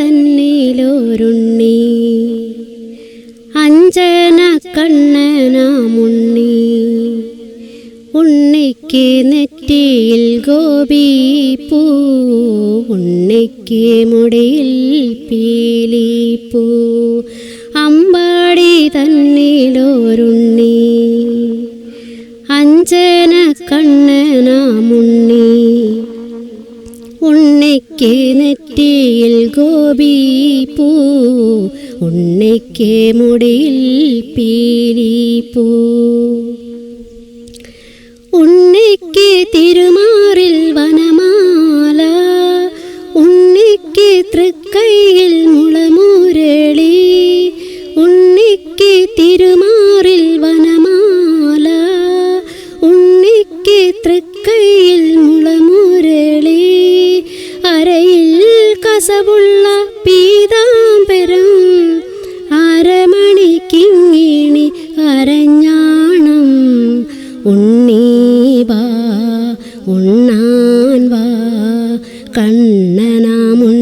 തന്നിലൊരുണ്ണി. അഞ്ജന കണ്ണനാമുണ്ണി ഉണ്ണിക്ക് നെറ്റിയിൽ ഗോപി പൂ. ഉണ്ണിക്ക് മുടിയിൽ പീലി പൂ. അമ്പാടി തന്നിലോരുണ്ണി. അഞ്ജന കണ്ണനാമുണ്ണി ഉണ്ണിക്ക് നെറ്റിയിൽ പൂ ഉണ്ണിക്ക് മുടിയിൽ പീലിപ്പൂ ഉണ്ണിക്ക് തിരുമാറിൽ വനമാല ഉണ്ണിക്ക് തൃക്കൈയിൽ മുളമുരളി ഉണ്ണിക്ക് തിരുമാറിൽ വനമാല ഉണ്ണിക്ക് തൃക്കൈയിൽ കസവുള്ള പീതാംബരം അരമണിക്കിങ്ങിണി അരഞ്ഞാണം. ഉണ്ണീ വാ ഉണ്ണാൻ വാ കണ്ണനാമുണ്ണീ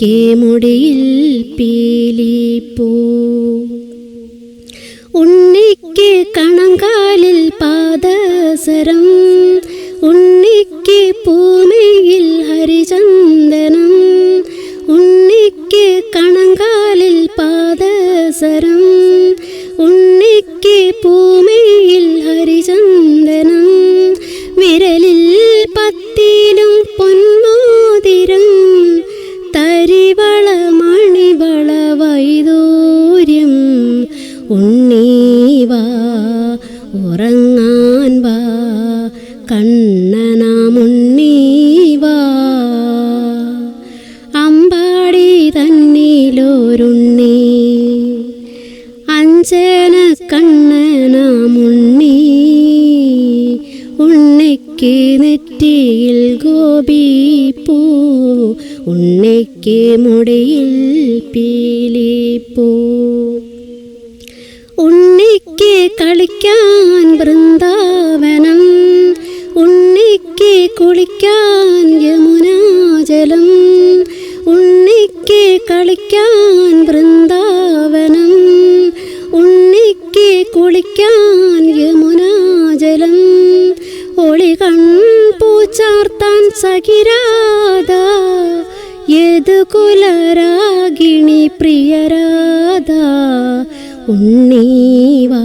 മുടിയിൽ പീലിപ്പൂ ഉണ്ണിക്ക് കണങ്കാലിൽ പാദസരം ഉണ്ണിക്ക് പൂമയിൽ ഹരിചന്ദനം ഉണ്ണിക്ക് കണങ്കാലിൽ പാദസരം ഉണ്ണിക്ക് പൂമയിൽ ഹരിചന്ദനം പീലിപ്പൂ. ഉണ്ണിക്ക് കളിക്കാൻ വൃന്ദാവനം ഉണ്ണിക്ക് കുളിക്കാൻ യമുനാജലം ഉണ്ണിക്ക് കളിക്കാൻ വൃന്ദാവനം ഉണ്ണിക്ക് കുളിക്കാൻ യമുനാജലം ഒളി കൺപൂച്ചാർത്താൻ സഖിരാധ യദുകുലരാഗിണി പ്രിയരാധ? ഉണ്ണീവാ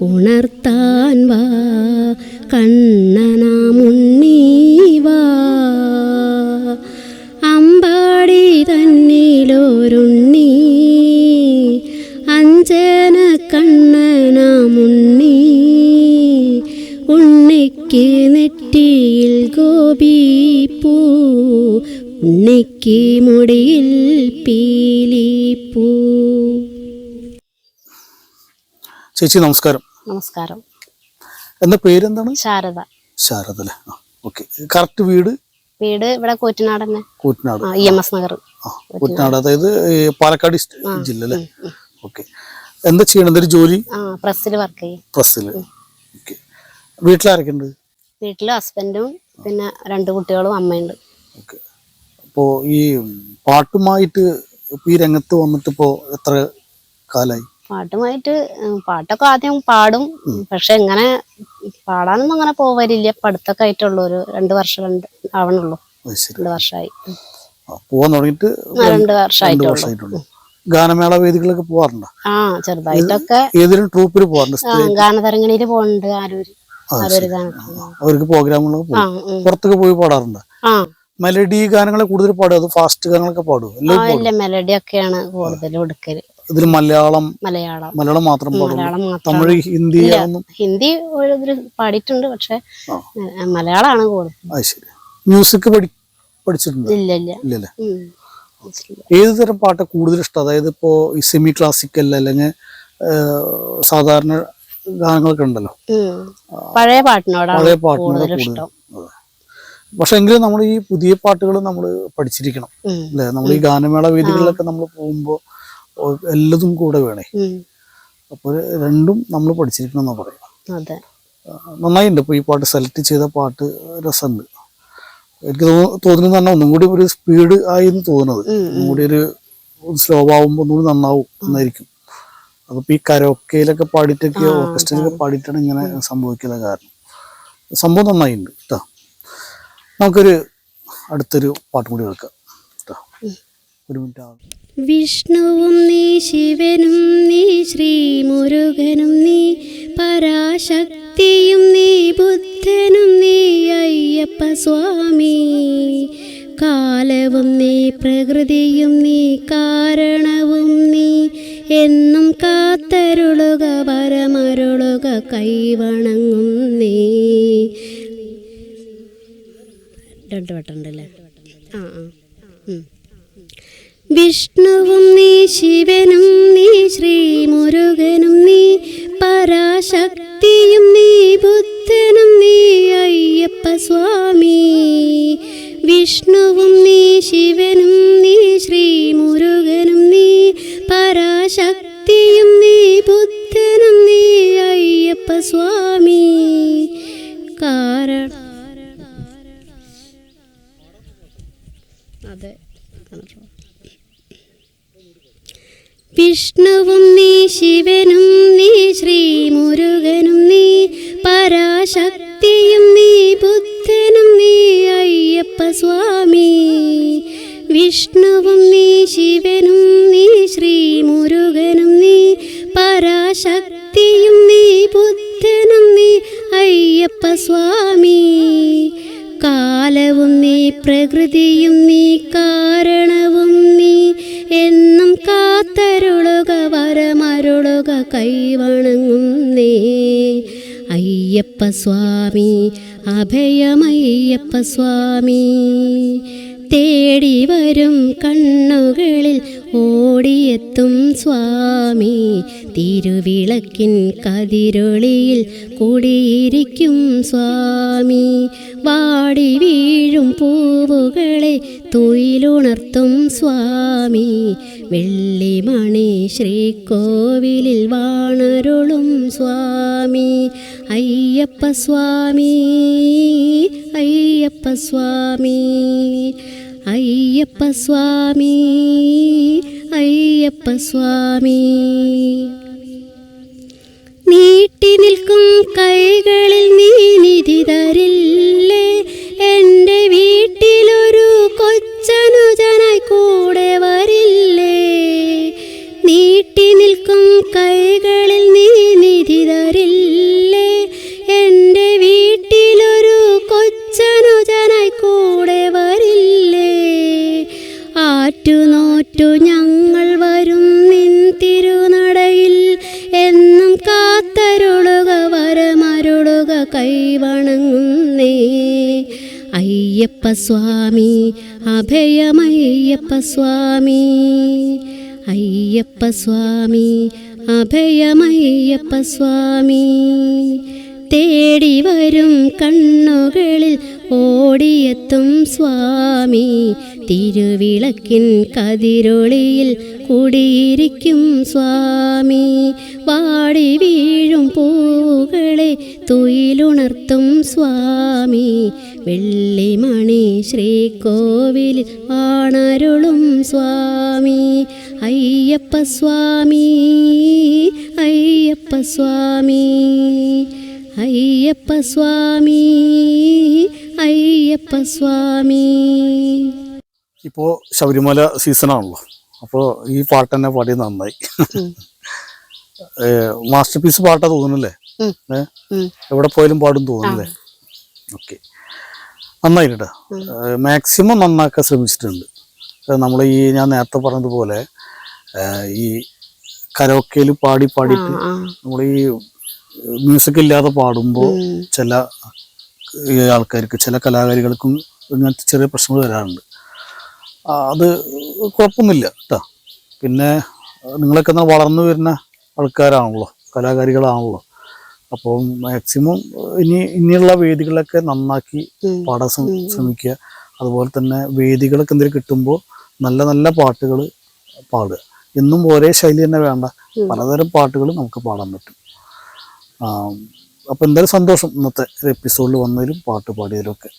ഉണർത്താൻ വാ കണ്ണനാമുണ്ണീവാ പീലിപ്പൂ. ചേച്ചി നമസ്കാരം. നമസ്കാരം. എന്താ പേരെന്താണ്? ശാരദ. ശാരദ അല്ലേ? ഓക്കെ. കറക്റ്റ് വീട്? വീട് ഇവിടെ കൂറ്റനാട് തന്നെ. Koottanad. E M S Nagar. Koottanad. അതായത് പാലക്കാട് ജില്ല അല്ലേ? ഓക്കെ. എന്താ ചെയ്യണത്? എന്തൊരു ജോലി? ആ പ്രസ്സിൽ വർക്ക് ചെയ്യും. പ്രസ്സിൽ ഓക്കെ. വീട്ടിലാരൊക്കെ ഉണ്ട് വീട്ടിൽ ഹസ്ബൻഡും പിന്നെ രണ്ട് കുട്ടികളും അമ്മയുണ്ട്. ഓക്കെ. അപ്പോൾ ഈ പാട്ടുമായിട്ട് ഈ രംഗത്ത് വന്നിട്ട് ഇപ്പോ എത്ര കാലായി? പാട്ടുമായിട്ട് പാട്ടൊക്കെ ആദ്യം പാടും. പക്ഷെ എങ്ങനെ പാടാനൊന്നും അങ്ങനെ പോവരില്ല പഠിത്തമൊക്കെ ആയിട്ടുള്ളൂ. ഒരു രണ്ട് വർഷം രണ്ട് ആവണുള്ളൂ. രണ്ട് വർഷമായി പോവാൻ തുടങ്ങിട്ട് രണ്ട് വർഷമായിട്ടുള്ളൂ ഗാനമേള വേദികളൊക്കെ പോവാറുണ്ടോ? ആ ചെറുതായിട്ടൊക്കെ. ഏതെങ്കിലും ട്രൂപ്പിൽ പോവാറുണ്ട് ഗാനതരംഗണിയിൽ പോകുന്നുണ്ട് ആരൂര്. അവർക്ക് പ്രോഗ്രാമുകളൊക്കെ. പുറത്തൊക്കെ പോയി പാടാറുണ്ട്? ആ മെലഡി ഗാനങ്ങളെ കൂടുതൽ പാടുക അത് ഫാസ്റ്റ് ഗാനങ്ങളൊക്കെ പാടുകയാണ് മെലഡി ഒക്കെയാണ് കൂടുതൽ എടുക്കൽ ഇതിൽ മലയാളം മലയാളം. മലയാളം മാത്രം പാടും തമിഴ് ഹിന്ദി ഹിന്ദി പാടിയിട്ടുണ്ട് പക്ഷെ മലയാളമാണ് കൂടുതൽ ശരി. മ്യൂസിക് പഠിച്ചിട്ടുണ്ട്? ഇല്ല ഇല്ല. ഇല്ലല്ലേ. ഏത് തരം പാട്ട് കൂടുതൽ ഇഷ്ടം? അതായത് ഇപ്പോ ഈ സെമി ക്ലാസിക്കൽ അല്ലെങ്കിൽ സാധാരണ ഗാനങ്ങളൊക്കെ ഉണ്ടല്ലോ. പഴയ പാട്ടിനോടാണ് പഴയ പാട്ടിനോട് കൂടുതൽ ഇഷ്ടം. പക്ഷെ എങ്കിലും നമ്മൾ ഈ പുതിയ പാട്ടുകൾ നമ്മൾ പഠിച്ചിരിക്കണം അല്ലെ? നമ്മൾ ഈ ഗാനമേള വേദികളിലൊക്കെ നമ്മൾ പോകുമ്പോൾ എല്ലതും കൂടെ വേണേ. അപ്പൊ അപ്പോൾ രണ്ടും നമ്മൾ പഠിച്ചിരിക്കണം എന്നാ പറയുക. അതെ. ഇപ്പൊ നന്നായിട്ടുണ്ട് ഇപ്പോൾ ഈ പാട്ട് സെലക്ട് ചെയ്ത പാട്ട് രസമുണ്ട്. എനിക്ക് തോന്നുന്നു തോന്നുന്നത് തന്നെ ഒന്നും കൂടി ഒരു സ്പീഡ് ആയി എന്ന് തോന്നുന്നത്. ഒന്നും കൂടി ഒരു സ്ലോ ആവുമ്പോൾ ഒന്നുകൂടി നന്നാവും എന്നായിരിക്കും. അതിപ്പോൾ ഈ കരോക്കയിലൊക്കെ പാടിയിട്ടൊക്കെ ഓർക്കസ്ട്രയിലൊക്കെ പാടിയിട്ടാണ് ഇങ്ങനെ സംഭവിക്കുന്നത് കാരണം. സംഭവം നന്നായിട്ടുണ്ട് കേട്ടോ നമുക്കൊരു അടുത്തൊരു പാട്ടും കൂടി കേൾക്കാം. കേട്ടോ ഒരു മിനിറ്റ് ആ വിഷ്ണുവും നീ ശിവനും നീ ശ്രീ മുരുകനും നീ പരാശക്തിയും നീ ബുദ്ധനും നീ അയ്യപ്പ സ്വാമി. കാലവും നീ പ്രകൃതിയും നീ കാരണവും നീ എന്നും കാത്തരുളുക പരമരുളുക കൈവണങ്ങും നീ. രണ്ട് വട്ടമുണ്ടല്ലേ ആ ആ. വിഷ്ണുവും നീ ശിവനും നീ ശ്രീ മുരുകനും നീ പരാശക്തിയും നീ ബുദ്ധനും നീ അയ്യപ്പ സ്വാമി വിഷ്ണുവും നീ ശിവനും നീ ശ്രീ മുരുകനും നീ പരാശക്തിയും നീ ബുദ്ധനും നീ അയ്യപ്പ സ്വാമി വിഷ്ണുവും നീ ശിവനും നീ ശ്രീ മുരുകനും നീ പരാശക്തിയും നീ ബുദ്ധനും നീ അയ്യപ്പ സ്വാമി. വിഷ്ണുവും നീ ശിവനും നീ ശ്രീ മുരുകനും നീ പരാശക്തിയും നീ ബുദ്ധനും നീ അയ്യപ്പ സ്വാമി. കാലവും നീ പ്രകൃതിയും നീ കാരണവും വരമരുളുക കൈവണങ്ങും നീ. അയ്യപ്പ സ്വാമി അഭയമയ്യപ്പ സ്വാമി തേടി വരും കണ്ണുകളിൽ ഓടിയെത്തും സ്വാമി. തിരുവിളക്കിൻ കതിരൊളിയിൽ കൂടിയിരിക്കും സ്വാമി. വാടി വീഴും പൂവുകളെ തൊയിലുണർത്തും സ്വാമി. വെള്ളിമണി ശ്രീകോവിലിൽ വാണരുളും സ്വാമി. അയ്യപ്പ സ്വാമി അയ്യപ്പ സ്വാമി അയ്യപ്പ സ്വാമി അയ്യപ്പ സ്വാമി. നീട്ടി നിൽക്കും കൈകളിൽ നീ നിധി തരില്ലേ. എന്റെ വീട്ടിലൊരു കൊച്ചനുജനായി കൂടെ വരില്ലേ. നീട്ടി നിൽക്കും കൈകളിൽ നീ നിധി തരില്ലേ. എന്റെ വീട്ടിലൊരു കൊച്ചനുജനായി കൂടെ വരില്ലേ. ആറ്റുനോറ്റു ഞങ്ങൾ അയ്യപ്പ സ്വാമി അഭയമയ്യപ്പ സ്വാമി അയ്യപ്പ സ്വാമി അഭയമയ്യപ്പ സ്വാമി തേടി വരും കണ്ണുകളിൽ ഓടിയെത്തും സ്വാമി. തിരുവിളക്കിൻ കതിരൊളിയിൽ കുടിയിരിക്കും സ്വാമി. വാടി വീഴും പൂവുകളെ തൊയിലുണർത്തും സ്വാമി. വെള്ളിമണി ശ്രീകോവിലിൽ ആണരുളും സ്വാമി. അയ്യപ്പ സ്വാമി അയ്യപ്പ സ്വാമി അയ്യപ്പ സ്വാമി അയ്യപ്പ സ്വാമി. ഇപ്പോൾ ശബരിമല സീസണാണല്ലോ. അപ്പോൾ ഈ പാട്ട് തന്നെ പാടി നന്നായി. മാസ്റ്റർ പീസ് പാട്ടാ തോന്നുന്നല്ലേ. എവിടെ പോയാലും പാടും തോന്നുന്നല്ലേ? ഓക്കെ. നന്നായിട്ടാ. മാക്സിമം നന്നാക്കാൻ ശ്രമിച്ചിട്ടുണ്ട്. നമ്മൾ ഈ ഞാൻ നേരത്തെ പറഞ്ഞതുപോലെ ഈ കരോക്കയിൽ പാടി പാടിയിട്ട് നമ്മൾ ഈ മ്യൂസിക് ഇല്ലാതെ പാടുമ്പോൾ ചില ആൾക്കാർക്ക് ചില കലാകാരികൾക്കും ഇങ്ങനത്തെ ചെറിയ പ്രശ്നങ്ങൾ വരാറുണ്ട്. അത് കുഴപ്പമൊന്നുമില്ല കേട്ടോ പിന്നെ നിങ്ങളൊക്കെ എന്നാൽ വളർന്നു വരുന്ന ആൾക്കാരാണല്ലോ കലാകാരികളാണല്ലോ. അപ്പോൾ മാക്സിമം ഇനി ഇനിയുള്ള വേദികളൊക്കെ നന്നാക്കി. പാടാൻ ശ്രമിക്കുക. അതുപോലെ തന്നെ വേദികളൊക്കെ എന്തെങ്കിലും കിട്ടുമ്പോൾ നല്ല നല്ല പാട്ടുകൾ പാടുക. എന്നും ഒരേ ശൈലി തന്നെ വേണ്ട. പലതരം പാട്ടുകൾ നമുക്ക് പാടാൻ പറ്റും. അപ്പം എന്തായാലും സന്തോഷം ഇന്നത്തെ എപ്പിസോഡിൽ വന്നതിലും പാട്ട് പാടിയതിലും ഒക്കെ